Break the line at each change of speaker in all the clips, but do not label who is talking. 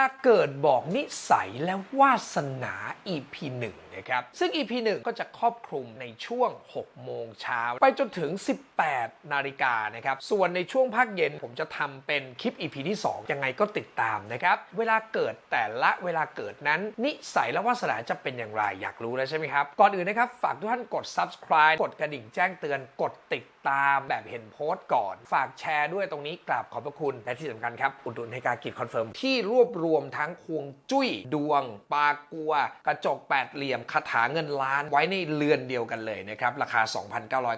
าเกิดบอกนิสัยและวาสนา EP หนึ่งะครับ ซึ่ง EP 1 ก็จะครอบคลุมในช่วง 6 โมงเช้า ไปจนถึง 18 นาฬิกานะครับ ส่วนในช่วงภาคเย็นผมจะทำเป็นคลิป EP ที่ 2 ยังไงก็ติดตามนะครับ เวลาเกิดแต่ละเวลาเกิดนั้น นิสัยและวาสนาจะเป็นอย่างไรอยากรู้แล้วใช่ไหมครับ ก่อนอื่นนะครับ ฝากทุกท่านกด subscribe กดกระดิ่งแจ้งเตือนกดติดตามแบบเห็นโพสต์ก่อน ฝากแชร์ด้วยตรงนี้กราบขอบพระคุณ และที่สำคัญครับ อุดหนุนให้การกิจคอนเฟิร์มที่รวบรวมทั้งควงจุ้ยดวง ปากัว กระจกแปดเหลี่ยมคาถาเงินล้านไว้ในเรือนเดียวกันเลยนะครับ ราคา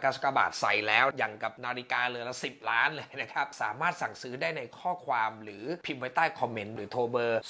2,999 บาทใส่แล้ว อย่างกับนาฬิกาเรือนละ 10 ล้านเลยนะครับ สามารถสั่งซื้อได้ในข้อความหรือพิมพ์ไว้ใต้คอมเมนต์ หรือโทรเบอร์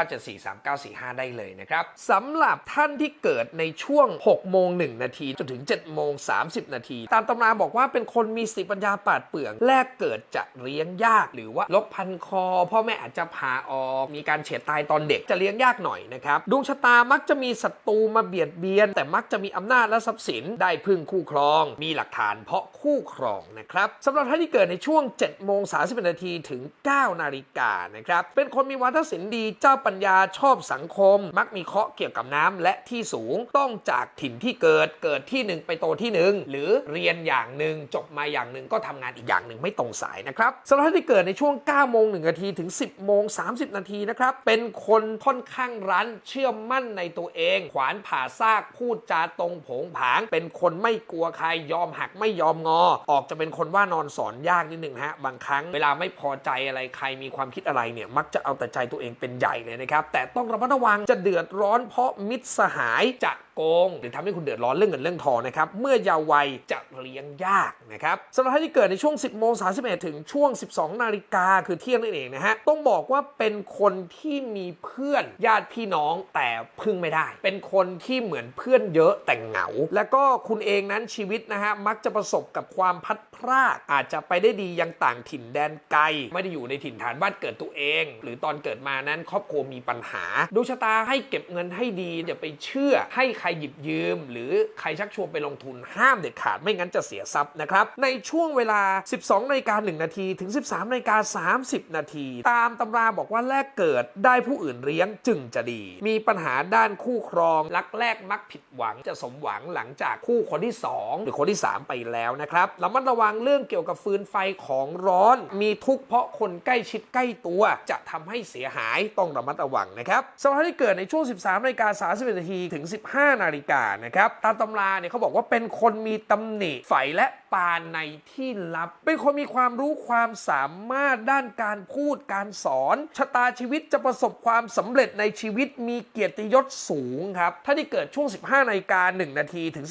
0859743945 ได้เลยนะครับสำหรับท่านที่เกิดในช่วง 6 โมง 1 นาที จนถึง 7 โมง 30 นาที ตามตำราบอกว่าเป็นคนมีสิปัญญาปาดเปรื่อง แรกเกิดจะเลี้ยงยาก หรือว่าลกพันคอ พ่อแม่อาจจะผ่าออก มีการเฉียดตายตอนเด็กจะเลี้ยงยากหน่อยนะครับ ดวงชะตามักจะมีศัตรูมาเบียดเบียน แต่มักจะมีอำนาจและทรัพย์สินได้พึ่งคู่ครอง มีหลักฐานเพราะคู่ครองนะครับสำหรับท่านที่เกิดในช่วง7โมง30นาทีถึง 9 นาฬิกานะครับเป็นคนมีวาทศิลป์ดีเจ้าปัญญาชอบสังคม มักมีเคราะห์เกี่ยวกับน้ำและที่สูงต้องจากถิ่นที่เกิดเกิดที่หนึ่งไปโตที่หนึ่งหรือเรียนอย่างหนึ่งจบมาอย่างหนึ่งก็ทำงานอีกอย่างหนึ่งไม่ตรงสายนะครับสำหรับท่านที่เกิดในช่วง9โมง1นาทีถึง 10โมง30 นาทีนะครับเป็นคนค่อนข้างรั้นเชื่อมั่นในตัวเองขวานผ่าซากพูดจาตรงผงผาง เป็นคนไม่กลัวใครยอมหักไม่ยอมงอ ออกจะเป็นคนว่านอนสอนยากนิดนึงฮะบางครั้งเวลาไม่พอใจอะไรใครมีความคิดอะไรเนี่ยมักจะเอาแต่ใจตัวเองเป็นใหญ่เลยนะครับแต่ต้องระมัดระวังจะเดือดร้อนเพราะมิตรสหายจะโกง หรือทำให้คุณเดือดร้อนเรื่องเงินเรื่องทองนะครับเมื่อเยาว์วัยจะเลี้ยงยากนะครับสำหรับท่านที่เกิดในช่วง 10โมง31 ถึงช่วง 12 นาฬิกาคือเที่ยงนั่นเองนะฮะต้องบอกว่าเป็นคนที่มีเพื่อนญาติพี่น้องแต่พึ่งไม่ได้ เป็นคนที่เหมือนเพื่อนเยอะแต่เหงา แล้วก็คุณเองนั้นชีวิตนะฮะมักจะประสบกับความพัดพรากอาจจะไปได้ดียังต่างถิ่นแดนไกล ไม่ได้อยู่ในถิ่นฐานบ้านเกิดตัวเอง หรือตอนเกิดมานั้นครอบครัวมีปัญหาดวงชะตาให้เก็บเงินให้ดีอย่าไปเชื่อให้ใครหยิบยืม หรือใครชักชวนไปลงทุนห้ามเด็ดขาดไม่งั้นจะเสียทรัพย์นะครับในช่วงเวลา 12นาฬิกา1นาทีถึง 13นาฬิกา30 นาที ตามตำราบอกว่าแลกเกิดได้ผู้อื่นเลี้ยงจึงจะดี มีปัญหาด้านคู่ครององรักแรกมักผิดหวังจะสมหวังหลังจากคู่คนที่ 2 หรือคนที่ 3 ไปแล้วนะครับระมัดระวังเรื่องเกี่ยวกับฟืนไฟของร้อน มีทุกข์เพราะคนใกล้ชิดใกล้ตัว จะทำให้เสียหายต้องระมัดระวังนะครับสำหรับที่เกิดในช่วง 13นาฬิกา30นาทีถึง 15นาฬิกานะครับตามตำราเนี่ยเขาบอกว่าเป็นคนมีตำหนิไฟและ ปาในที่ลับ เป็นคนมีความรู้ความสามารถด้านการพูดการสอน ชะตาชีวิตจะประสบความสำเร็จในชีวิตมีเกียรติยศสูงครับถ้าที่เกิดช่วง 15นาฬิกา1นาทีถึง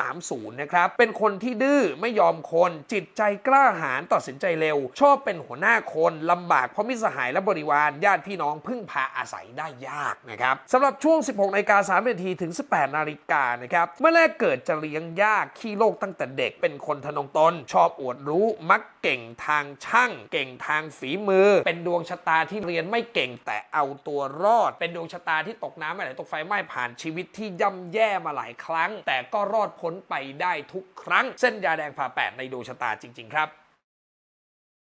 16.30 นะครับเป็นคนที่ดื้อไม่ยอมคนจิตใจกล้าหาญตัดสินใจเร็ว ชอบเป็นหัวหน้าคนลำบากเพราะมิสหายและบริวารญาติพี่น้องพึ่งพาอาศัยได้ยากนะครับสำหรับช่วง 16นาฬิกา3นาทีถึง 18นาฬิกานะครับเมื่อแรกเกิดจะเลี้ยงยากขี้โลกตั้งแต่เด็กเป็นคนทนงตน ชอบอวดรู้มักเก่งทางช่าง เก่งทางฝีมือ เป็นดวงชะตาที่เรียนไม่เก่งแต่เอาตัวรอด เป็นดวงชะตาที่ตกน้ำไม่ไหลตกไฟไหม้ผ่านชีวิตที่ย่ำแย่มาหลายครั้ง แต่ก็รอดพ้นไปได้ทุกครั้ง เส้นยาแดงผ่าแปดในดวงชะตาจริง ๆ ครับ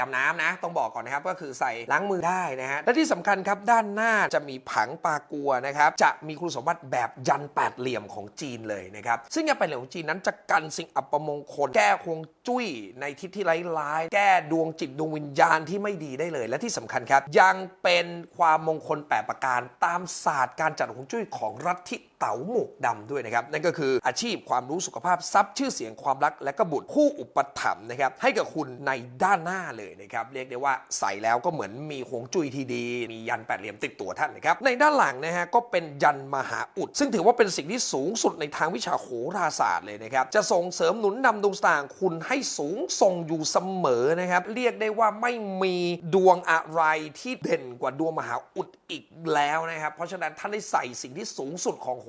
ดำน้ำนะ ต้องบอกก่อนนะครับก็คือใส่ล้างมือได้นะฮะและที่สำคัญครับด้านหน้าจะมีผังปากัวนะครับจะมีคุณสมบัติแบบยันแปดเหลี่ยมของจีนเลยนะครับซึ่งยันแปดเหลี่ยมของจีนนั้นจะกันสิ่งอัปมงคล แก้ฮวงจุ้ยในทิศที่ร้ายๆแก้ดวงจิตดวงวิญญาณที่ไม่ดีได้เลย และที่สำคัญครับ ยังเป็นความมงคลแปดประการตามศาสตร์การจัดฮวงจุ้ยของรัฐทิ เต๋าหมวกดำด้วยนะครับ นั่นก็คืออาชีพความรู้สุขภาพทรัพย์ชื่อเสียงความรัก และก็บุตรผู้อุปถัมภ์นะครับให้กับคุณในด้านหน้าเลยนะครับ เรียกได้ว่าใส่แล้วก็เหมือนมีหวงจุ้ยทีดี มียันแปดเหลี่ยมติดตัวท่านนะครับ ในด้านหลังนะฮะก็เป็นยันมหาอุด ซึ่งถือว่าเป็นสิ่งที่สูงสุดในทางวิชาโหราศาสตร์เลยนะครับ จะส่งเสริมหนุนนำดวงสตางคุณให้สูงส่งอยู่เสมอนะครับ เรียกได้ว่าไม่มีดวงอะไรที่เด่นกว่าดวงมหาอุดอีกแล้วนะครับ เพราะฉะนั้นท่านได้ใส่สิ่งที่สูงสุดของโห